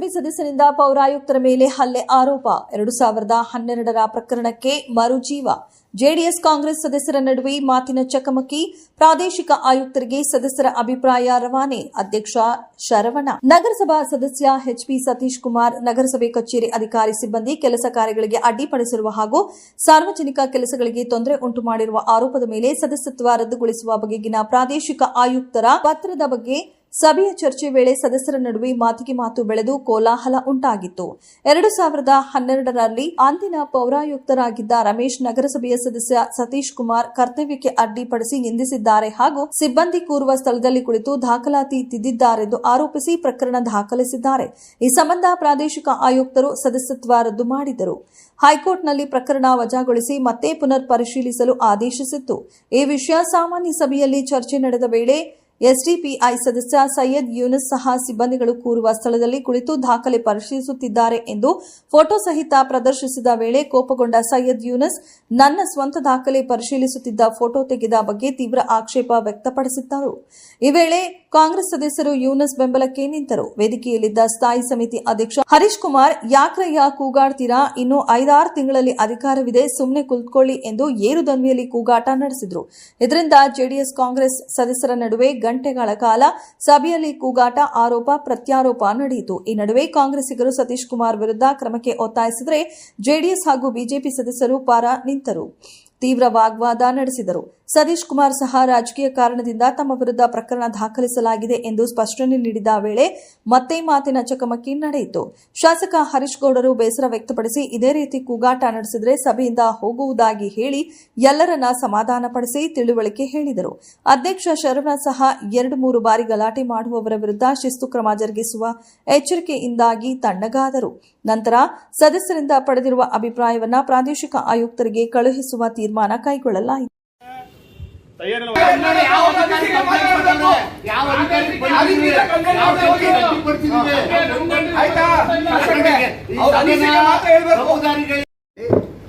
ನಗರಸಭೆ ಸದಸ್ಯನಿಂದ ಪೌರಾಯುಕ್ತರ ಮೇಲೆ ಹಲ್ಲೆ ಆರೋಪ. ಎರಡು ಸಾವಿರದ ಹನ್ನೆರಡರ ಪ್ರಕರಣಕ್ಕೆ ಮರುಜೀವ. ಜೆಡಿಎಸ್ ಕಾಂಗ್ರೆಸ್ ಸದಸ್ಯರ ನಡುವೆ ಮಾತಿನ ಚಕಮಕಿ. ಪ್ರಾದೇಶಿಕ ಆಯುಕ್ತರಿಗೆ ಸದಸ್ಯರ ಅಭಿಪ್ರಾಯ ರವಾನೆ. ಅಧ್ಯಕ್ಷ ಶರವಣ. ನಗರಸಭಾ ಸದಸ್ಯ ಎಚ್ಪಿ ಸತೀಶ್ ಕುಮಾರ್ ನಗರಸಭೆ ಕಚೇರಿ ಅಧಿಕಾರಿ ಸಿಬ್ಬಂದಿ ಕೆಲಸ ಕಾರ್ಯಗಳಿಗೆ ಅಡ್ಡಿಪಡಿಸಿರುವ ಹಾಗೂ ಸಾರ್ವಜನಿಕ ಕೆಲಸಗಳಿಗೆ ತೊಂದರೆ ಉಂಟು ಮಾಡಿರುವ ಆರೋಪದ ಮೇಲೆ ಸದಸ್ಯತ್ವ ರದ್ದುಗೊಳಿಸುವ ಬಗೆಗಿನ ಪ್ರಾದೇಶಿಕ ಆಯುಕ್ತರ ಪತ್ರದ ಬಗ್ಗೆ ಸಭೆಯ ಚರ್ಚೆ ವೇಳೆ ಸದಸ್ಯರ ನಡುವೆ ಮಾತಿಗೆ ಮಾತು ಬೆಳೆದು ಕೋಲಾಹಲ ಉಂಟಾಗಿತ್ತು. ಎರಡು ಸಾವಿರದ ಹನ್ನೆರಡರಲ್ಲಿ ಅಂದಿನ ಪೌರಾಯುಕ್ತರಾಗಿದ್ದ ರಮೇಶ್ ನಗರಸಭೆಯ ಸದಸ್ಯ ಸತೀಶ್ ಕುಮಾರ್ ಕರ್ತವ್ಯಕ್ಕೆ ಅಡ್ಡಿಪಡಿಸಿ ನಿಂದಿಸಿದ್ದಾರೆ ಹಾಗೂ ಸಿಬ್ಬಂದಿ ಕೂರುವ ಸ್ಥಳದಲ್ಲಿ ಕುಳಿತು ದಾಖಲಾತಿ ತಿದ್ದಿದ್ದಾರೆಂದು ಆರೋಪಿಸಿ ಪ್ರಕರಣ ದಾಖಲಿಸಿದ್ದಾರೆ. ಈ ಸಂಬಂಧ ಪ್ರಾದೇಶಿಕ ಆಯುಕ್ತರು ಸದಸ್ಯತ್ವ ರದ್ದು ಮಾಡಿದರು ಹೈಕೋರ್ಟ್ನಲ್ಲಿ ಪ್ರಕರಣ ವಜಾಗೊಳಿಸಿ ಮತ್ತೆ ಪುನರ್ ಪರಿಶೀಲಿಸಲು ಆದೇಶಿಸಿತ್ತು. ಈ ವಿಷಯ ಸಾಮಾನ್ಯ ಸಭೆಯಲ್ಲಿ ಚರ್ಚೆ ನಡೆದ ವೇಳೆ ಎಸ್ಡಿಪಿಐ ಸದಸ್ಯ ಸೈಯದ್ ಯೂನಿಸ್ ಸಹ ಸಿಬ್ಬಂದಿಗಳು ಕೂರುವ ಸ್ಥಳದಲ್ಲಿ ಕುಳಿತು ದಾಖಲೆ ಪರಿಶೀಲಿಸುತ್ತಿದ್ದಾರೆ ಎಂದು ಫೋಟೋ ಸಹಿತ ಪ್ರದರ್ಶಿಸಿದ ವೇಳೆ ಕೋಪಗೊಂಡ ಸೈಯದ್ ಯೂನಿಸ್, ನನ್ನ ಸ್ವಂತ ದಾಖಲೆ ಪರಿಶೀಲಿಸುತ್ತಿದ್ದ ಫೋಟೋ ತೆಗೆದ ಬಗ್ಗೆ ತೀವ್ರ ಆಕ್ಷೇಪ ವ್ಯಕ್ತಪಡಿಸಿದ್ದರು. ಈ ವೇಳೆ ಕಾಂಗ್ರೆಸ್ ಸದಸ್ಯರು ಯೂನಿಸ್ ಬೆಂಬಲಕ್ಕೆ ನಿಂತರು. ವೇದಿಕೆಯಲ್ಲಿದ್ದ ಸ್ಥಾಯಿ ಸಮಿತಿ ಅಧ್ಯಕ್ಷ ಹರೀಶ್ ಕುಮಾರ್, ಯಾಕ್ರಯ್ಯ ಕೂಗಾಡ್ತೀರಾ? ಇನ್ನು ಐದಾರು ತಿಂಗಳಲ್ಲಿ ಅಧಿಕಾರವಿದೆ ಸುಮ್ಮನೆ ಕುಳಿತುಕೊಳ್ಳಿ ಎಂದು ಏರು ಧ್ವನಿಯಲ್ಲಿ ಕೂಗಾಟ ನಡೆಸಿದರು. ಇದರಿಂದ ಜೆಡಿಎಸ್ ಕಾಂಗ್ರೆಸ್ ಸದಸ್ಯರ ನಡುವೆ ಗಂಟೆಗಳ ಕಾಲ ಸಭೆಯಲ್ಲಿ ಕೂಗಾಟ, ಆರೋಪ, ಪ್ರತ್ಯಾರೋಪ ನಡೆಯಿತು. ಈ ನಡುವೆ ಕಾಂಗ್ರೆಸ್ಸಿಗರು ಸತೀಶ್ ಕುಮಾರ್ ವಿರುದ್ಧ ಕ್ರಮಕ್ಕೆ ಒತ್ತಾಯಿಸಿದರೆ ಜೆಡಿಎಸ್ ಹಾಗೂ ಬಿಜೆಪಿ ಸದಸ್ಯರು ಪಾರ ನಿಂತರು. ತೀವ್ರ ವಾಗ್ವಾದ ನಡೆಸಿದರು. ಸತೀಶ್ ಕುಮಾರ್ ಸಹ ರಾಜಕೀಯ ಕಾರಣದಿಂದ ತಮ್ಮ ವಿರುದ್ಧ ಪ್ರಕರಣ ದಾಖಲಿಸಲಾಗಿದೆ ಎಂದು ಸ್ಪಷ್ಟನೆ ನೀಡಿದ ವೇಳೆ ಮತ್ತೆ ಮಾತಿನ ಚಕಮಕಿ ನಡೆಯಿತು. ಶಾಸಕ ಹರೀಶ್ ಗೌಡರು ಬೇಸರ ವ್ಯಕ್ತಪಡಿಸಿ ಇದೇ ರೀತಿ ಕೂಗಾಟ ನಡೆಸಿದರೆ ಸಭೆಯಿಂದ ಹೋಗುವುದಾಗಿ ಹೇಳಿ ಎಲ್ಲರನ್ನ ಸಮಾಧಾನಪಡಿಸಿ ತಿಳುವಳಿಕೆ ಹೇಳಿದರು. ಅಧ್ಯಕ್ಷ ಶರವಣ ಸಹ ಎರಡು ಮೂರು ಬಾರಿ ಗಲಾಟೆ ಮಾಡುವವರ ವಿರುದ್ಧ ಶಿಸ್ತು ಕ್ರಮ ಜರುಗಿಸುವ ಎಚ್ಚರಿಕೆಯಿಂದಾಗಿ ತಣ್ಣಗಾದರು ನಂತರ ಸದಸ್ಯರಿಂದ ಪಡೆದಿರುವ ಅಭಿಪ್ರಾಯವನ್ನ ಪ್ರಾದೇಶಿಕ ಆಯುಕ್ತರಿಗೆ ಕಳುಹಿಸುವ ತೀರ್ಮಾನ ಕೈಗೊಳ್ಳಲಾಯಿತು. ಹೇಳ್ಬೇಕು. ಜವಾಬ್ದಾರಿಗಳು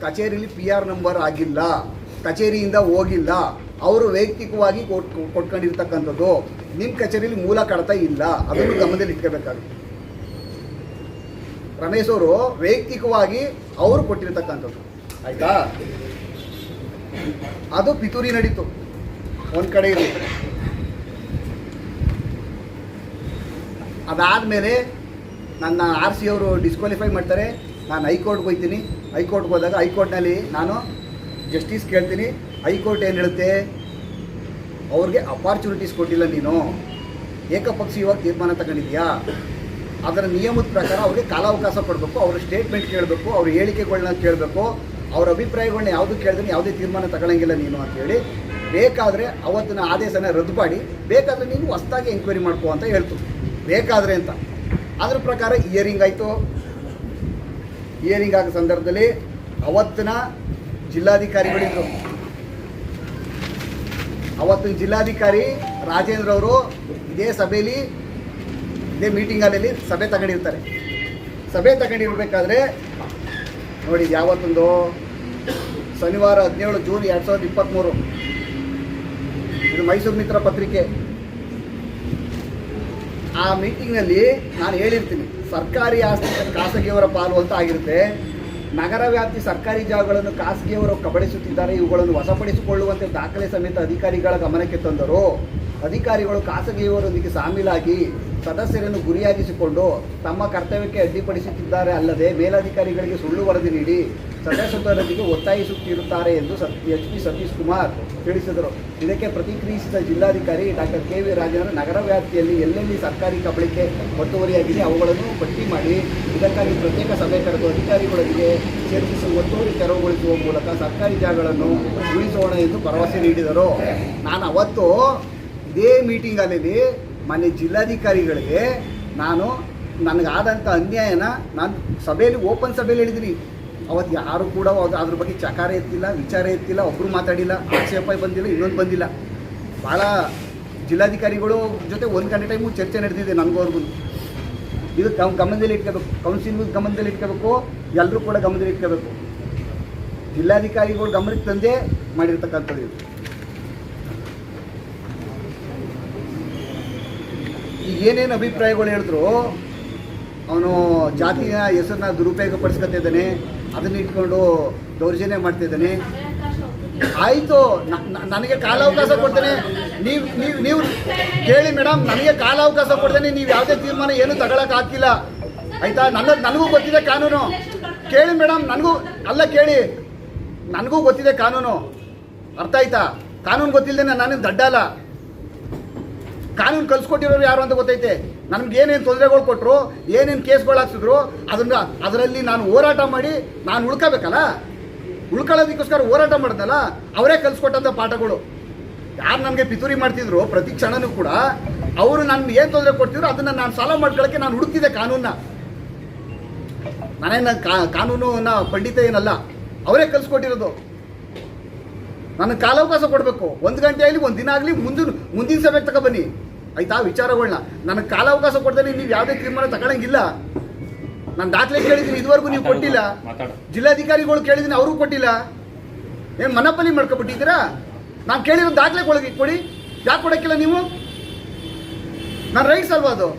ಕಚೇರಿಲಿ ಪಿ ಆರ್ ನಂಬರ್ ಆಗಿಲ್ಲ. ಕಚೇರಿಯಿಂದ ಹೋಗಿಲ್ಲ. ಅವರು ವೈಯಕ್ತಿಕವಾಗಿ ಕೊಟ್ ಕೊಟ್ಕೊಂಡಿರ್ತಕ್ಕಂಥದ್ದು ನಿಮ್ಮ ಕಚೇರಿಲಿ ಮೂಲ ಕಡತ ಇಲ್ಲ. ಅದನ್ನು ಗಮನದಲ್ಲಿ ಇಟ್ಕೋಬೇಕಾಗುತ್ತೆ. ರಮೇಶ್ ಅವರು ವೈಯಕ್ತಿಕವಾಗಿ ಅವರು ಕೊಟ್ಟಿರ್ತಕ್ಕಂಥದ್ದು. ಆಯ್ತಾ? ಅದು ಪಿತೂರಿ ನಡೀತು. ಒಂದು ಕಡೆ ಇರಲಿ ಅದಾದಮೇಲೆ ನನ್ನ ಆರ್ ಸಿ ಅವರು ಡಿಸ್ಕ್ವಾಲಿಫೈ ಮಾಡ್ತಾರೆ. ನಾನು ಹೈಕೋರ್ಟ್ಗೆ ಹೋಗ್ತೀನಿ. ಹೈಕೋರ್ಟ್ಗೆ ಹೋದಾಗ ಹೈಕೋರ್ಟ್ನಲ್ಲಿ ನಾನು ಜಸ್ಟಿಸ್ ಕೇಳ್ತೀನಿ. ಹೈಕೋರ್ಟ್ ಏನು ಹೇಳುತ್ತೆ? ಅವ್ರಿಗೆ ಅಪಾರ್ಚುನಿಟೀಸ್ ಕೊಟ್ಟಿಲ್ಲ ನೀನು. ಏಕಪಕ್ಷೀಯವಾಗಿ ತೀರ್ಮಾನ ತಗೊಂಡಿದ್ಯಾ? ಅದರ ನಿಯಮದ ಪ್ರಕಾರ ಅವ್ರಿಗೆ ಕಾಲಾವಕಾಶ ಕೊಡಬೇಕು. ಅವ್ರ ಸ್ಟೇಟ್ಮೆಂಟ್ ಕೇಳಬೇಕು. ಅವ್ರ ಹೇಳಿಕೆಗಳನ್ನ ಕೇಳಬೇಕು. ಅವ್ರ ಅಭಿಪ್ರಾಯಗಳನ್ನ ಯಾವುದು ಕೇಳಿದ್ರೆ ಯಾವುದೇ ತೀರ್ಮಾನ ತಗೊಳ್ಳಂಗಿಲ್ಲ ನೀನು ಅಂತೇಳಿ ಬೇಕಾದರೆ ಅವತ್ತಿನ ಆದೇಶನ ರದ್ದು ಮಾಡಿ, ಬೇಕಾದರೆ ನೀನು ಹೊಸ್ದಾಗಿ ಎಂಕ್ವೈರಿ ಮಾಡ್ಕೋ ಅಂತ ಹೇಳ್ತು. ಬೇಕಾದರೆ ಅಂತ. ಅದ್ರ ಪ್ರಕಾರ ಇಯರಿಂಗ್ ಆಯಿತು. ಇಯರಿಂಗ್ ಆಗೋ ಸಂದರ್ಭದಲ್ಲಿ ಅವತ್ತಿನ ಜಿಲ್ಲಾಧಿಕಾರಿಗಳಿದ್ರು. ಅವತ್ತಿನ ಜಿಲ್ಲಾಧಿಕಾರಿ ರಾಜೇಂದ್ರ ಅವರು ಇದೇ ಸಭೆಯಲ್ಲಿ, ಇದೇ ಮೀಟಿಂಗ್ ಹಾಲಲ್ಲಿ ಸಭೆ ತಗೊಂಡಿರ್ತಾರೆ. ಸಭೆ ತಗೊಂಡಿರ್ಬೇಕಾದ್ರೆ ನೋಡಿ ಯಾವತ್ತೊಂದು? ಶನಿವಾರ ಹದಿನೇಳು ಜೂನ್ ಎರಡು ಸಾವಿರದ ಇಪ್ಪತ್ತ್ಮೂರು ಇದು ಮೈಸೂರು ಮಿತ್ರ ಪತ್ರಿಕೆ. ಆ ಮೀಟಿಂಗ್ನಲ್ಲಿ ನಾನು ಹೇಳಿರ್ತೀನಿ, ಸರ್ಕಾರಿ ಆಸ್ತಿ ಖಾಸಗಿಯವರ ಪಾಲು ಅಂತ ಆಗಿರುತ್ತೆ. ನಗರ ವ್ಯಾಪ್ತಿ ಸರ್ಕಾರಿ ಜಾಗಗಳನ್ನು ಖಾಸಗಿಯವರು ಕಬಳಿಸುತ್ತಿದ್ದಾರೆ, ಇವುಗಳನ್ನು ವಶಪಡಿಸಿಕೊಳ್ಳುವಂತೆ ದಾಖಲೆ ಸಮೇತ ಅಧಿಕಾರಿಗಳ ಗಮನಕ್ಕೆ ತಂದರು. ಅಧಿಕಾರಿಗಳು ಖಾಸಗಿಯವರೊಂದಿಗೆ ಸಾಮೀಲಾಗಿ ಸದಸ್ಯರನ್ನು ಗುರಿಯಾಗಿಸಿಕೊಂಡು ತಮ್ಮ ಕರ್ತವ್ಯಕ್ಕೆ ಅಡ್ಡಿಪಡಿಸುತ್ತಿದ್ದಾರೆ ಅಲ್ಲದೆ ಮೇಲಧಿಕಾರಿಗಳಿಗೆ ಸುಳ್ಳು ವರದಿ ನೀಡಿ ಸದಸ್ಯತ್ವರೊಂದಿಗೆ ಒತ್ತಾಯಿಸುತ್ತಿರುತ್ತಾರೆ ಎಂದು ಎಚ್ ಪಿ ಸತೀಶ್ ಕುಮಾರ್ ತಿಳಿಸಿದರು. ಇದಕ್ಕೆ ಪ್ರತಿಕ್ರಿಯಿಸಿದ ಜಿಲ್ಲಾಧಿಕಾರಿ ಡಾಕ್ಟರ್ ಕೆ ವಿ ರಾಜೇಂದ್ರ ನಗರ ವ್ಯಾಪ್ತಿಯಲ್ಲಿ ಎಲ್ಲೆಲ್ಲಿ ಸರ್ಕಾರಿ ಕಬಳಿಕೆ ಒತ್ತುವರಿಯಾಗಿದೆ ಅವುಗಳನ್ನು ಪಟ್ಟಿ ಮಾಡಿ ಇದಕ್ಕಾಗಿ ಪ್ರತ್ಯೇಕ ಸಭೆ ಕರೆದು ಅಧಿಕಾರಿಗಳೊಂದಿಗೆ ಚರ್ಚಿಸಿ ಒತ್ತುವರಿ ತೆರವುಗೊಳಿಸುವ ಮೂಲಕ ಸರ್ಕಾರಿ ಜಾಗಗಳನ್ನು ಉಳಿಸೋಣ ಎಂದು ಭರವಸೆ ನೀಡಿದರು. ನಾನು ಅವತ್ತು ಇದೇ ಮೀಟಿಂಗಲ್ಲಿ ಮನೆ ಜಿಲ್ಲಾಧಿಕಾರಿಗಳಿಗೆ ನಾನು ನನಗಾದಂಥ ಅನ್ಯಾಯನ ನಾನು ಸಭೆಯಲ್ಲಿ ಓಪನ್ ಸಭೆಯಲ್ಲಿ ಹೇಳಿದ್ದೀನಿ. ಅವತ್ತು ಯಾರು ಕೂಡ ಅದು ಅದ್ರ ಬಗ್ಗೆ ಚಕಾರ ಎತ್ತಿಲ್ಲ, ವಿಚಾರ ಎತ್ತಿಲ್ಲ ಒಬ್ಬರು ಮಾತಾಡಿಲ್ಲ, ಆಕ್ಷೇಪ ಬಂದಿಲ್ಲ, ಇನ್ನೊಂದು ಬಂದಿಲ್ಲ. ಭಾಳ ಜಿಲ್ಲಾಧಿಕಾರಿಗಳು ಜೊತೆ ಒಂದು ಗಂಟೆ ಟೈಮು ಚರ್ಚೆ ನಡೆದಿದೆ ನನಗೋರ್ಗು ಇದು ಗಮ್, ಗಮನದಲ್ಲಿ ಇಟ್ಕೋಬೇಕು. ಕೌನ್ಸಿಲ್ಗೂ ಗಮನದಲ್ಲಿ ಇಟ್ಕೋಬೇಕು. ಎಲ್ಲರೂ ಕೂಡ ಗಮನದಲ್ಲಿ ಇಟ್ಕೋಬೇಕು. ಜಿಲ್ಲಾಧಿಕಾರಿಗಳು ಗಮನಕ್ಕೆ ತಂದೇ ಮಾಡಿರ್ತಕ್ಕಂಥದ್ದು ಏನೇನು ಅಭಿಪ್ರಾಯಗಳು ಹೇಳಿದ್ರು, ಅವನು ಜಾತಿಯ ಹೆಸರನ್ನ ದುರುಪಯೋಗ ಪಡಿಸ್ಕೊತಿದ್ದಾನೆ ಅದನ್ನ ಇಟ್ಕೊಂಡು ದೌರ್ಜನ್ಯ ಮಾಡ್ತಿದ್ದಾನೆ ಆಯಿತು ನನಗೆ ಕಾಲಾವಕಾಶ ಕೊಡ್ತೇನೆ. ನೀವು ನೀವು ನೀವು ಕೇಳಿ ಮೇಡಮ್ ನನಗೆ ಕಾಲಾವಕಾಶ ಕೊಡ್ತೇನೆ. ನೀವು ಯಾವುದೇ ತೀರ್ಮಾನ ಏನು ತಗೊಳಕ್ ಆಗ್ತಿಲ್ಲ. ಆಯ್ತಾ? ನನ್ನ, ನನಗೂ ಗೊತ್ತಿದೆ ಕಾನೂನು. ಕೇಳಿ ಮೇಡಮ್ ನನಗೂ, ಅಲ್ಲ ಕೇಳಿ. ನನಗೂ ಗೊತ್ತಿದೆ ಕಾನೂನು. ಅರ್ಥ ಆಯ್ತಾ? ಕಾನೂನು ಗೊತ್ತಿಲ್ಲದೆ ನಾನು ದಡ್ಡ ಅಲ್ಲ ಕಾನೂನು ಕಲಿಸ್ಕೊಟ್ಟಿರೋರು ಯಾರು ಅಂತ ಗೊತ್ತೈತೆ. ನಮ್ಗೆ ಏನೇನು ತೊಂದರೆಗಳು ಕೊಟ್ಟರು ಏನೇನು ಕೇಸ್ಗಳು ಹಾಕ್ಸಿದ್ರು, ಅದನ್ನು, ಅದರಲ್ಲಿ ನಾನು ಹೋರಾಟ ಮಾಡಿ ನಾನು ಉಳ್ಕೋಬೇಕಲ್ಲ? ಉಳ್ಕೊಳ್ಳೋದಕ್ಕೋಸ್ಕರ ಹೋರಾಟ ಮಾಡಿದ್ನಲ್ಲ ಅವರೇ ಕಲಿಸ್ಕೊಟ್ಟಂಥ ಪಾಠಗಳು. ಯಾರು ನನಗೆ ಪಿತೂರಿ ಮಾಡ್ತಿದ್ರು, ಪ್ರತಿ ಕ್ಷಣನೂ ಕೂಡ, ಅವರು ನನ್ನ ಏನು ತೊಂದರೆ ಕೊಡ್ತಿದ್ರು, ಅದನ್ನು ನಾನು ಸಾಲ ಮಾಡ್ಕೊಳ್ಳೋಕ್ಕೆ ನಾನು ಹುಡುಕ್ತಿದ್ದೆ ಕಾನೂನ ನಾನೇನು ಕಾನೂನು ಪಂಡಿತ ಏನಲ್ಲ, ಅವರೇ ಕಲ್ಸ್ಕೊಟ್ಟಿರೋದು. ನನಗೆ ಕಾಲಾವಕಾಶ ಕೊಡಬೇಕು. ಒಂದು ಗಂಟೆ ಆಗಲಿ ಒಂದು ದಿನ ಆಗಲಿ ಮುಂದಿನ ಮುಂದಿನ ಸಭೆಗೆ ತಗೋ ಬನ್ನಿ. ಆಯ್ತಾ? ವಿಚಾರಗಳನ್ನ ನನಗೆ ಕಾಲಾವಕಾಶ ಕೊಡ್ದಲ್ಲಿ ನೀವು ಯಾವುದೇ ತೀರ್ಮಾನ ತಗೊಳಂಗಿಲ್ಲ. ನಾನು ದಾಖಲೆ ಕೇಳಿದ್ದೀನಿ ಇದುವರೆಗೂ ನೀವು ಕೊಟ್ಟಿಲ್ಲ. ಜಿಲ್ಲಾಧಿಕಾರಿಗಳು ಕೇಳಿದ್ದೀನಿ ಅವರು ಕೊಟ್ಟಿಲ್ಲ. ಏನು ಮನಪಲ್ಲಿ ಮಾಡ್ಕೊಬಿಟ್ಟಿದ್ದೀರಾ? ನಾನು ಕೇಳಿರೋ ದಾಖಲೆ ಕೊಡಿ ಕೊಡಿ. ಯಾಕೆ ಕೊಡೋಕ್ಕಿಲ್ಲ ನೀವು? ನನ್ನ ರೈಟ್ಸ್ ಅಲ್ವಾ ಅದು?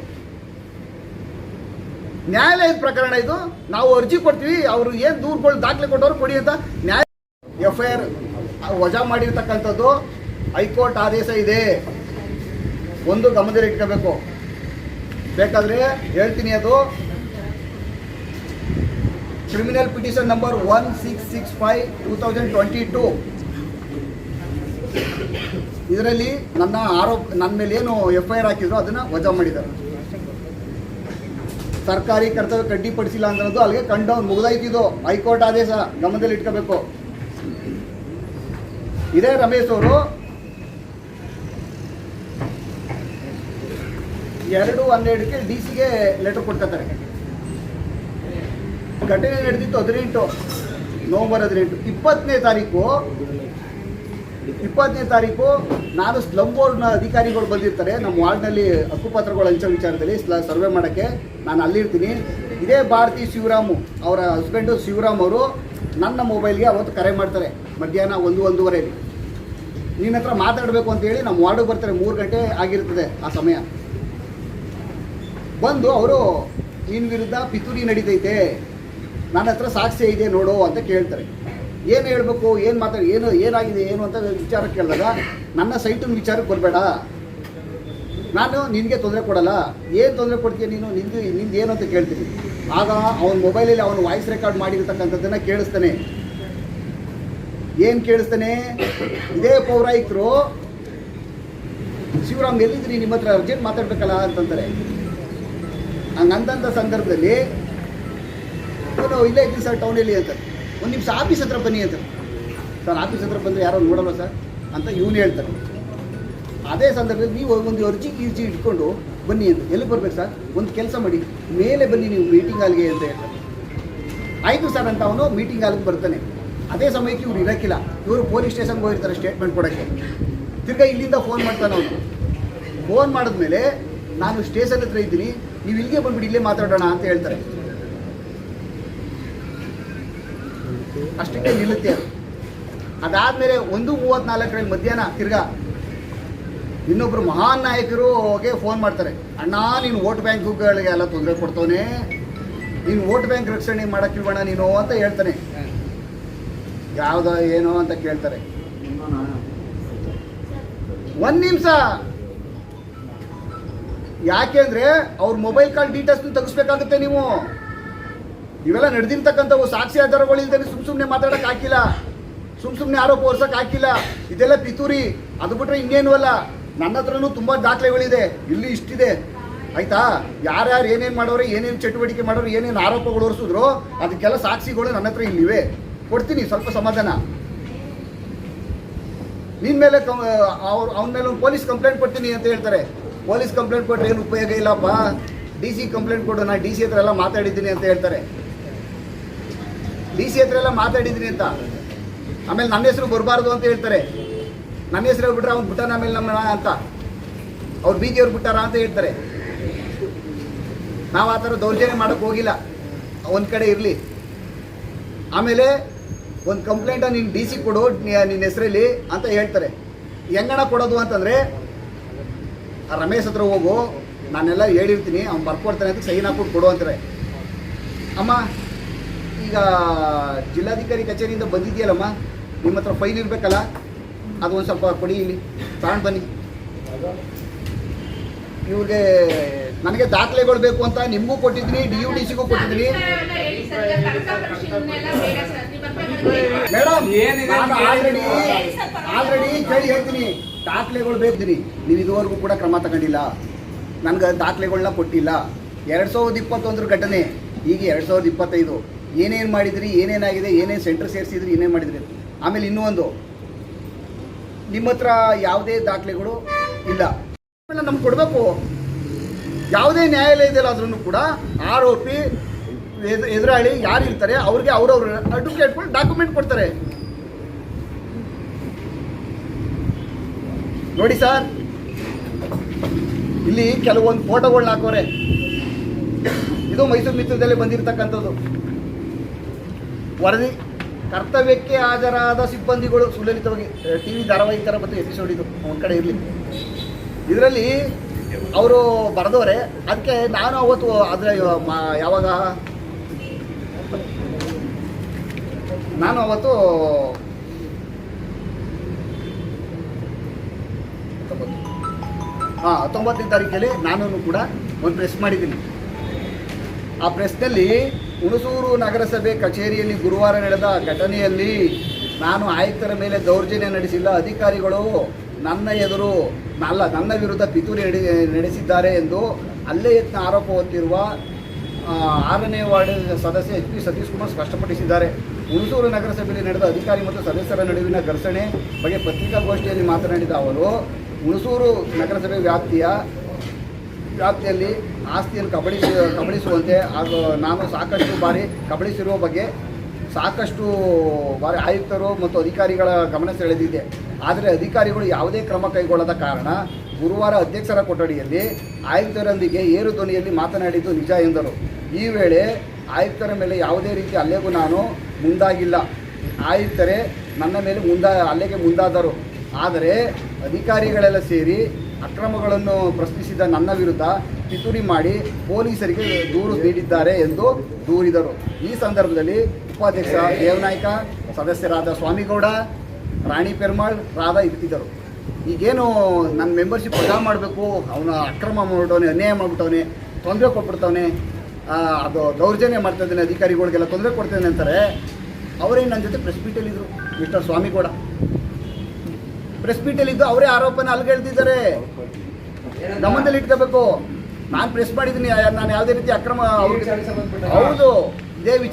ನ್ಯಾಯಾಲಯದ ಪ್ರಕರಣ ಇದು. ನಾವು ಅರ್ಜಿ ಕೊಡ್ತೀವಿ ಅವರು ಏನು ದೂರುಗಳು ದಾಖಲೆ ಕೊಟ್ಟವ್ರು ಕೊಡಿ ಅಂತ ನ್ಯಾಯ ಎಫ್ ಐ ಆರ್ ವಜಾ ಮಾಡಿರ್ತಕ್ಕಂಥದ್ದು ಹೈಕೋರ್ಟ್ ಆದೇಶ ಇದೆ. ಒಂದು ಗಮನದಲ್ಲಿ ಇಟ್ಕೋಬೇಕು. ಬೇಕಾದ್ರೆ ಹೇಳ್ತೀನಿ ಅದು. Criminal petition number one six six five two thousand twenty two ಇದರಲ್ಲಿ ನನ್ನ ಆರೋಪ, ನನ್ನ ಮೇಲೆ ಏನು ಎಫ್ ಐ ಹಾಕಿದ್ರು, ಅದನ್ನು ವಜಾ ಮಾಡಿದ್ದಾರೆ. ಸರ್ಕಾರಿ ಕರ್ತವ್ಯ ಕಡ್ಡಿಪಡಿಸಿಲ್ಲ ಅನ್ನೋದು ಅಲ್ಲಿಗೆ ಕಂಡೌನ್ ಮುಗಿದಾಯ್ತಿದ್ದು ಹೈಕೋರ್ಟ್ ಆದೇಶ, ಗಮನದಲ್ಲಿ ಇಟ್ಕೋಬೇಕು. ಇದೇ ರಮೇಶ್ ಅವರು. ಎರಡು ಹನ್ನೆರಡಕ್ಕೆ ಡಿ ಸಿಗೆ ಲೆಟರ್ ಕೊಡ್ತಾರೆ ಘಟನೆ ನಡೆದಿತ್ತು ಹದಿನೆಂಟು ನವಂಬರ್ ಹದಿನೆಂಟು. ಇಪ್ಪತ್ತನೇ ತಾರೀಕು ಇಪ್ಪತ್ತನೇ ತಾರೀಕು ನಾನು ಸ್ಲಮ್ ಬೋರ್ಡ್ನ ಅಧಿಕಾರಿಗಳು ಬಂದಿರ್ತಾರೆ. ನಮ್ಮ ವಾರ್ಡ್ನಲ್ಲಿ ಹಕ್ಕುಪತ್ರಗಳು ಹಂಚೋ ವಿಚಾರದಲ್ಲಿ ಸ್ಲ ಸರ್ವೆ ಮಾಡೋಕ್ಕೆ ನಾನು ಅಲ್ಲಿರ್ತೀನಿ. ಇದೇ ಭಾರತಿ ಶಿವರಾಮು, ಅವರ ಹಸ್ಬೆಂಡು ಶಿವರಾಮ್ ಅವರು ನನ್ನ ಮೊಬೈಲ್ಗೆ ಅವತ್ತು ಕರೆ ಮಾಡ್ತಾರೆ, ಮಧ್ಯಾಹ್ನ ಒಂದು, ಒಂದೂವರೆಯಲ್ಲಿ. ನಿನ್ನ ಹತ್ರ ಮಾತಾಡಬೇಕು ಅಂತೇಳಿ ನಮ್ಮ ವಾರ್ಡಿಗೆ ಬರ್ತಾರೆ, ಮೂರು ಗಂಟೆ ಆಗಿರ್ತದೆ ಆ ಸಮಯ. ಬಂದು ಅವರು ನಿನ್ನ ವಿರುದ್ಧ ಪಿತೂರಿ ನಡೀತೈತೆ, ನನ್ನ ಹತ್ರ ಸಾಕ್ಷಿ ಇದೆ ನೋಡು ಅಂತ ಕೇಳ್ತಾರೆ. ಏನು ಹೇಳಬೇಕು, ಏನು ಮಾತಾಡಿ, ಏನು, ಏನಾಗಿದೆ, ಏನು ಅಂತ ವಿಚಾರ ಕೇಳಿದಾಗ, ನನ್ನ ಸೈಟಿನ ವಿಚಾರಕ್ಕೆ ಬರಬೇಡ. ನಾನು ನಿನಗೆ ತೊಂದರೆ ಕೊಡಲ್ಲ. ಏನು ತೊಂದರೆ ಕೊಡ್ತೀಯ ನೀನು? ನಿಂದು ನಿಂದು ಏನು ಅಂತ ಕೇಳ್ತೀನಿ. ಆಗ ಅವನ ಮೊಬೈಲಲ್ಲಿ ಅವನು ವಾಯ್ಸ್ ರೆಕಾರ್ಡ್ ಮಾಡಿರ್ತಕ್ಕಂಥದ್ದನ್ನು ಕೇಳಿಸ್ತಾನೆ. ಏನು ಕೇಳಿಸ್ತಾನೆ? ಇದೇ ಪೌರಾಯಿಕರು, ಶಿವರಾಮ್ ಎಲ್ಲಿದ್ರಿ ನಿಮ್ಮ ಹತ್ರ ಅರ್ಜೆಂಟ್ ಮಾತಾಡ್ಬೇಕಲ್ಲ ಅಂತಂತಾರೆ. ಹಂಗಂತಂಥ ಸಂದರ್ಭದಲ್ಲಿ ಅವನು ಇಲ್ಲೇ ಇದ್ದೀನಿ ಸರ್ ಟೌನಲ್ಲಿ ಅಂತ ಒಂದು ನಿಮಿಷ ಆಫೀಸ್ ಹತ್ರ ಬನ್ನಿ ಅಂತ ಸರ್ ಆಫೀಸ್ ಹತ್ರ ಬಂದರೆ ಯಾರೋ ನೋಡಲ್ಲ ಸರ್? ಅಂತ ಇವನು ಹೇಳ್ತಾರೆ ಅದೇ ಸಂದರ್ಭದಲ್ಲಿ ನೀವು ಒಂದು ಅರ್ಜಿ ಗಿರ್ಜಿ ಇಟ್ಕೊಂಡು ಬನ್ನಿ ಅಂತ. ಎಲ್ಲಿ ಬರ್ಬೇಕು ಸರ್? ಒಂದು ಕೆಲಸ ಮಾಡಿ. ಮೇಲೆ ಬನ್ನಿ ನೀವು ಮೀಟಿಂಗ್ ಹಾಲ್ಗೆ ಅಂತ ಹೇಳ್ತಾರೆ. ಆಯಿತು ಸರ್ ಅಂತ ಅವನು ಮೀಟಿಂಗ್ ಹಾಲ್ಗೆ ಬರ್ತಾನೆ. ಅದೇ ಸಮಯಕ್ಕೆ ಇವ್ರು ಇರೋಕ್ಕಿಲ್ಲ. ಇವರು ಪೊಲೀಸ್ ಸ್ಟೇಷನ್ಗೆ ಹೋಗಿರ್ತಾರೆ ಸ್ಟೇಟ್ಮೆಂಟ್ ಕೊಡೋಕ್ಕೆ. ತಿರ್ಗಾ ಇಲ್ಲಿಂದ ಫೋನ್ ಮಾಡ್ತಾನೆ ಅವನು. ಫೋನ್ ಮಾಡಿದ್ಮೇಲೆ ನಾನು ಸ್ಟೇಷನ್ ಹತ್ರ ಇದ್ದೀನಿ. ನೀವು ಇಲ್ಲಿಗೆ ಬಂದ್ಬಿಟ್ಟು ಇಲ್ಲೇ ಮಾತಾಡೋಣ ಅಂತ ಹೇಳ್ತಾರೆ. ಅಷ್ಟಕ್ಕೆ ನಿಲ್ಲುತ್ತೆ. ಅದು ಅದಾದಮೇಲೆ ಒಂದು ಮೂವತ್ತ್ನಾಲ್ಕರಲ್ಲಿ ಮಧ್ಯಾಹ್ನ ತಿರ್ಗಾ ಇನ್ನೊಬ್ರು ಮಹಾನ್ ನಾಯಕರುಗೆ ಫೋನ್ ಮಾಡ್ತಾರೆ. ಅಣ್ಣ, ನೀನು ವೋಟ್ ಬ್ಯಾಂಕ್ಗಳಿಗೆ ಎಲ್ಲ ತೊಂದರೆ ಕೊಡ್ತವನೆ? ನೀನು ವೋಟ್ ಬ್ಯಾಂಕ್ ರಕ್ಷಣೆ ಮಾಡೋಕ್ಕಿಲ್ವಣ ನೀನು? ಅಂತ ಹೇಳ್ತಾನೆ. ಯಾವ್ದ ಏನೋ ಅಂತ ಕೇಳ್ತಾರೆ. ಒಂದು ನಿಮಿಷ. ಯಾಕೆ ಯಾಕೆಂದ್ರೆ ಅವ್ರ ಮೊಬೈಲ್ ಕಾಲ್ ಡೀಟೇಲ್ಸ್ ತೆಗಿಸ್ಬೇಕಾಗುತ್ತೆ ನೀವು. ಇವೆಲ್ಲ ನಡೆದಿರ್ತಕ್ಕಂಥವು ಸಾಕ್ಷಿ ಆಧಾರಗಳು ಇಲ್ದೇನೆ ಸುಮ್ ಸುಮ್ಮನೆ ಮಾತಾಡಕ್ ಹಾಕಿಲ್ಲ. ಸುಮ್ ಸುಮ್ಮನೆ ಆರೋಪ ಹೊರ್ಸಕ್ ಹಾಕಿಲ್ಲ. ಇದೆಲ್ಲ ಪಿತೂರಿ. ಅದು ಬಿಟ್ರೆ ಇನ್ನೇನು ಅಲ್ಲ. ನನ್ನ ಹತ್ರನೂ ತುಂಬಾ ದಾಖಲೆಗಳಿದೆ. ಇಲ್ಲಿ ಇಷ್ಟಿದೆ. ಆಯ್ತಾ? ಯಾರ್ಯಾರು ಏನೇನು ಮಾಡೋರು, ಏನೇನು ಚಟುವಟಿಕೆ ಮಾಡೋರು, ಏನೇನು ಆರೋಪಗಳು ಹೊರಿಸಿದ್ರು ಅದಕ್ಕೆಲ್ಲ ಸಾಕ್ಷಿಗಳು ನನ್ನ ಹತ್ರ ಇಲ್ಲಿವೆ. ಕೊಡ್ತೀನಿ ಸ್ವಲ್ಪ ಸಮಾಧಾನ. ನಿನ್ ಮೇಲೆ ಅವ್ರು ಅವನ ಮೇಲೆ ಒಂದು ಪೊಲೀಸ್ ಕಂಪ್ಲೇಂಟ್ ಕೊಡ್ತೀನಿ ಅಂತ ಹೇಳ್ತಾರೆ. ಪೊಲೀಸ್ ಕಂಪ್ಲೇಂಟ್ ಕೊಟ್ಟರೆ ಏನು ಉಪಯೋಗ ಇಲ್ಲಪ್ಪ? ಡಿ ಸಿ ಕಂಪ್ಲೇಂಟ್ ಕೊಡು ನಾನು ಡಿ ಸಿ ಹತ್ರ ಎಲ್ಲ ಮಾತಾಡಿದ್ದೀನಿ ಅಂತ ಹೇಳ್ತಾರೆ. ಡಿ ಸಿ ಹತ್ರ ಎಲ್ಲ ಮಾತಾಡಿದ್ದೀನಿ ಅಂತ. ಆಮೇಲೆ ನನ್ನ ಹೆಸರು ಬರಬಾರ್ದು ಅಂತ ಹೇಳ್ತಾರೆ. ನನ್ನ ಹೆಸರು ಹೇಳ್ಬಿಟ್ರೆ ಅವ್ನು ಬಿಟ್ಟಾನ ಮೇಲೆ ನಮ್ಮ ಅಂತ. ಅವ್ರು ಬೀದಿಯವ್ರು ಬಿಟ್ಟಾರ ಅಂತ ಹೇಳ್ತಾರೆ. ನಾವು ಆ ಥರ ದೌರ್ಜನ್ಯ ಮಾಡೋಕ್ಕೆ ಹೋಗಿಲ್ಲ. ಒಂದು ಕಡೆ ಇರಲಿ. ಆಮೇಲೆ ಒಂದು ಕಂಪ್ಲೇಂಟ ನೀನು ಡಿ ಸಿ ಕೊಡು ನಿನ್ನ ಹೆಸರಲ್ಲಿ ಅಂತ ಹೇಳ್ತಾರೆ. ಹೆಂಗಣ ಕೊಡೋದು ಅಂತಂದರೆ, ರಮೇಶ್ ಹತ್ರ ಹೋಗು, ನಾನೆಲ್ಲ ಹೇಳಿರ್ತೀನಿ, ಅವ್ನು ಬರ್ಕೊಡ್ತಾನೆ ಅಂತ ಸೈನ್ ಹಾಕ್ಬಿಟ್ಟು ಕೊಡು ಅಂತಾರೆ. ಅಮ್ಮ, ಈಗ ಜಿಲ್ಲಾಧಿಕಾರಿ ಕಚೇರಿಯಿಂದ ಬಂದಿದೆಯಲ್ಲಮ್ಮ ನಿಮ್ಮ ಹತ್ರ ಫೈಲ್ ಇರಬೇಕಲ್ಲ? ಅದು ಒಂದು ಸ್ವಲ್ಪ ಕೊಡಿ ಇಲ್ಲಿ. ತಗೊಂಡು ಬನ್ನಿ. ಇವ್ರಿಗೆ ನನಗೆ ದಾಖಲೆಗಳು ಬೇಕು ಅಂತ ನಿಮಗೂ ಕೊಟ್ಟಿದ್ದೀನಿ ಡಿ ಯು ಡಿ ಸಿಗೂ ಕೊಟ್ಟಿದ್ದೀನಿ. ಮೇಡಮ್ ಆಲ್ರೆಡಿ ಆಲ್ರೆಡಿ ಕೇಳಿ ಹೇಳ್ತೀನಿ. ದಾಖಲೆಗಳು ಬೇಕಿದ್ದೀನಿ ನೀವು ಇದುವರೆಗೂ ಕೂಡ ಕ್ರಮ ತಗೊಂಡಿಲ್ಲ. ನನಗೆ ದಾಖಲೆಗಳನ್ನ ಕೊಟ್ಟಿಲ್ಲ. ಎರಡು ಸಾವಿರದ ಇಪ್ಪತ್ತೊಂದರ ಘಟನೆ. ಈಗ ಎರಡು ಸಾವಿರದ ಇಪ್ಪತ್ತೈದು. ಏನೇನು ಮಾಡಿದ್ರಿ ಏನೇನಾಗಿದೆ ಏನೇನು ಸೆಂಟರ್ ಸೇರಿಸಿದ್ರಿ ಏನೇನು ಮಾಡಿದ್ರಿ? ಆಮೇಲೆ ಇನ್ನೂ ಒಂದು. ನಿಮ್ಮ ಹತ್ರ ಯಾವುದೇ ದಾಖಲೆಗಳು ಇಲ್ಲ. ನಮ್ಗೆ ಕೊಡಬೇಕು. ಯಾವುದೇ ನ್ಯಾಯಾಲಯದಲ್ಲಾದ್ರೂ ಕೂಡ ಆರೋಪಿ, ಎದ್- ಎದುರಾಳಿ ಯಾರು ಇರ್ತಾರೆ, ಅವ್ರಿಗೆ ಅವ್ರವ್ರ ಕೊಟ್ಟು ಡಾಕ್ಯುಮೆಂಟ್ ಕೊಡ್ತಾರೆ. ನೋಡಿ ಸರ್. ಇಲ್ಲಿ ಕೆಲವೊಂದು ಫೋಟೋಗಳನ್ನ ಹಾಕೋರೆ. ಇದು ಮೈಸೂರು ಮಿತ್ರದಲ್ಲಿ ಬಂದಿರತಕ್ಕಂಥದ್ದು. ವರದಿ. ಕರ್ತವ್ಯಕ್ಕೆ ಹಾಜರಾದ ಸಿಬ್ಬಂದಿಗಳು ಸುಲಲಿತವಾಗಿ ಟಿ ವಿ ಧಾರಾವಾಹಿ ಥರ ಬಂದು ಎಪಿಸೋಡ್ ಇದು ಒಂದು ಕಡೆ ಇರಲಿ. ಇದರಲ್ಲಿ ಅವರು ಬರೆದವ್ರೆ ಅದಕ್ಕೆ ನಾನು ಅವತ್ತು ಅದರ ಯಾವಾಗ? ನಾನು ಅವತ್ತು ಹಾಂ, ಹತ್ತೊಂಬತ್ತನೇ ತಾರೀಕಲ್ಲಿ ನಾನು ಕೂಡ ಒಂದು ಪ್ರೆಸ್ ಮಾಡಿದ್ದೀನಿ. ಆ ಪ್ರೆಸ್ನಲ್ಲಿ ಹುಣಸೂರು ನಗರಸಭೆ ಕಚೇರಿಯಲ್ಲಿ ಗುರುವಾರ ನಡೆದ ಘಟನೆಯಲ್ಲಿ ನಾನು ಆಯುಕ್ತರ ಮೇಲೆ ದೌರ್ಜನ್ಯ ನಡೆಸಿಲ್ಲ. ಅಧಿಕಾರಿಗಳು ನನ್ನ ಎದುರು ಅಲ್ಲ, ನನ್ನ ವಿರುದ್ಧ ಪಿತೂರಿ ನಡೆ, ನಡೆಸಿದ್ದಾರೆ ಎಂದು ಅಲ್ಲೇ ಯತ್ನ ಆರೋಪ ಹೊತ್ತಿರುವ ಆರನೇ ವಾರ್ಡ್ ಸದಸ್ಯ ಎಚ್ ಪಿ ಸತೀಶ್ ಕುಮಾರ್ ಸ್ಪಷ್ಟಪಡಿಸಿದ್ದಾರೆ. ಹುಣಸೂರು ನಗರಸಭೆಯಲ್ಲಿ ನಡೆದ ಅಧಿಕಾರಿ ಮತ್ತು ಸದಸ್ಯರ ನಡುವಿನ ಘರ್ಷಣೆ ಬಗ್ಗೆ ಪತ್ರಿಕಾಗೋಷ್ಠಿಯಲ್ಲಿ ಮಾತನಾಡಿದ ಅವರು, ಹುಣಸೂರು ನಗರಸಭೆ ವ್ಯಾಪ್ತಿಯ, ವ್ಯಾಪ್ತಿಯಲ್ಲಿ ಆಸ್ತಿಯನ್ನು ಕಬಳಿಸಿ, ಕಬಳಿಸುವಂತೆ ಹಾಗೂ ನಾನು ಸಾಕಷ್ಟು ಬಾರಿ ಕಬಳಿಸಿರುವ ಬಗ್ಗೆ ಸಾಕಷ್ಟು ಬಾರಿ ಆಯುಕ್ತರು ಮತ್ತು ಅಧಿಕಾರಿಗಳ ಗಮನ ಸೆಳೆದಿದೆ. ಆದರೆ ಅಧಿಕಾರಿಗಳು ಯಾವುದೇ ಕ್ರಮ ಕೈಗೊಳ್ಳದ ಕಾರಣ ಗುರುವಾರ ಅಧ್ಯಕ್ಷರ ಕೊಠಡಿಯಲ್ಲಿ ಆಯುಕ್ತರೊಂದಿಗೆ ಏರು ಧ್ವನಿಯಲ್ಲಿ ಮಾತನಾಡಿದ್ದು ನಿಜ ಎಂದರು. ಈ ವೇಳೆ ಆಯುಕ್ತರ ಮೇಲೆ ಯಾವುದೇ ರೀತಿ ಅಲ್ಲೆಗೂ ನಾನು ಮುಂದಾಗಿಲ್ಲ. ಆಯುಕ್ತರೇ ನನ್ನ ಮೇಲೆ ಮುಂದಾ, ಹಲ್ಲೆಗೆ ಮುಂದಾದರು. ಆದರೆ ಅಧಿಕಾರಿಗಳೆಲ್ಲ ಸೇರಿ ಅಕ್ರಮಗಳನ್ನು ಪ್ರಶ್ನಿಸಿದ ನನ್ನ ವಿರುದ್ಧ ಪಿತೂರಿ ಮಾಡಿ ಪೊಲೀಸರಿಗೆ ದೂರು ನೀಡಿದ್ದಾರೆ ಎಂದು ದೂರಿದರು. ಈ ಸಂದರ್ಭದಲ್ಲಿ ಉಪಾಧ್ಯಕ್ಷ ದೇವನಾಯ್ಕ, ಸದಸ್ಯರಾದ ಸ್ವಾಮಿಗೌಡ, ರಾಣಿ ಪೆರ್ಮಾಳ್, ರಾಧಾ ಇರ್ತಿದ್ದರು ಈಗೇನು ನನ್ನ ಮೆಂಬರ್ಶಿಪ್ ವಜಾ ಮಾಡಬೇಕು, ಅವನ ಅಕ್ರಮ ಮಾಡ್ಬಿಟ್ಟವನೆ, ಅನ್ಯಾಯ ಮಾಡ್ಬಿಟ್ಟವನೆ, ತೊಂದರೆ ಕೊಟ್ಬಿಡ್ತವನೆ ಅದು ದೌರ್ಜನ್ಯ ಮಾಡ್ತಾ ಇದ್ದಾನೆ ಅಧಿಕಾರಿಗಳಿಗೆಲ್ಲ ತೊಂದರೆ ಕೊಡ್ತಾನೆ ಅಂತಾರೆ, ಅವರೇ ನನ್ನ ಜೊತೆ ಪ್ರೆಸ್ ಮೀಟಲ್ಲಿದ್ದರು ಮಿಸ್ಟರ್ ಸ್ವಾಮಿಗೌಡ. ಪ್ರೆಸ್ ಮೀಟಲ್ಲಿದ್ದು ಅವರೇ ಆರೋಪನ ಅಲ್ಗೆಳ್ತಿದ್ದಾರೆ. ಗಮನದಲ್ಲಿ ಇಟ್ಕೋಬೇಕು. ನಾನು ಪ್ರೆಸ್ ಮಾಡಿದ್ದೀನಿ ನಾನು ಯಾವುದೇ ರೀತಿ ಅಕ್ರಮ ಅವ್ರಿಗೆ- ಹೌದು ಇದೇ ವಿಚಾರ.